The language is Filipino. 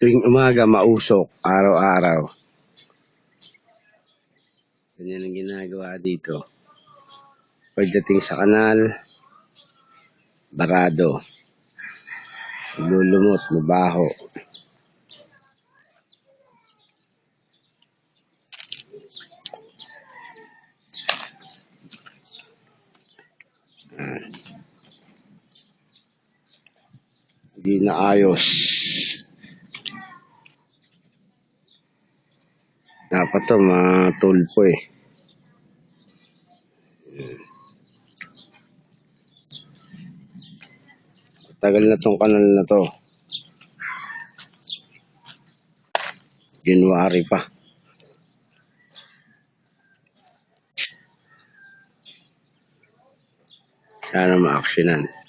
Tuwing umaga, mausok, araw-araw. Ganyan ang ginagawa dito. Pagdating sa kanal, barado. Lulumot, mabaho. Ah. Hindi na ayos. Dapat to matulpo eh. Tagal na tong kanal na to. January pa. Sana ma-actionan.